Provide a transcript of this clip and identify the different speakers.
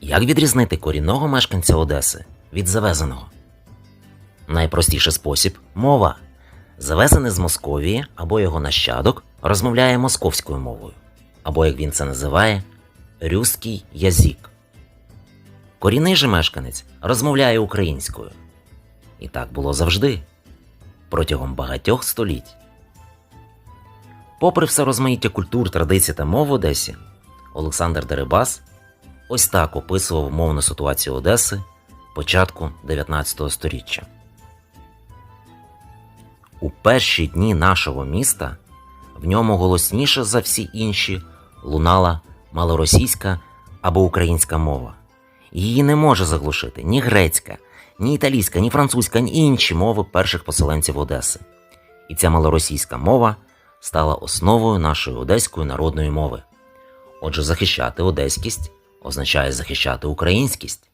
Speaker 1: Як відрізнити корінного мешканця Одеси від завезеного? Найпростіший спосіб мова. Завезений з Московії або його нащадок розмовляє московською мовою, або, як він це називає, рюський язик. Корінний же мешканець розмовляє українською. І так було завжди протягом багатьох століть. Попри все розмаїття культур, традицій та мов в Одесі, Олександр Дерибас ось так описував мовну ситуацію Одеси початку 19 століття. У перші дні нашого міста в ньому голосніше за всі інші лунала малоросійська або українська мова. Її не може заглушити ні грецька, ні італійська, ні французька, ні інші мови перших поселенців Одеси. І ця малоросійська мова стала основою нашої одеської народної мови. Отже, захищати одеськість означає захищати українськість.